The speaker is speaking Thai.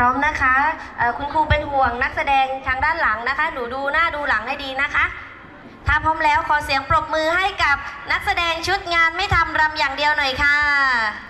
ร้อมนะคะคุณครูเป็นห่วงนักแสดงทางด้านหลังนะคะ หนูดูหน้าดูหลังให้ดีนะคะ ถ้าพร้อมแล้วขอเสียงปรบมือให้กับนักแสดงชุดงานไม่ทำรำอย่างเดียวหน่อยค่ะ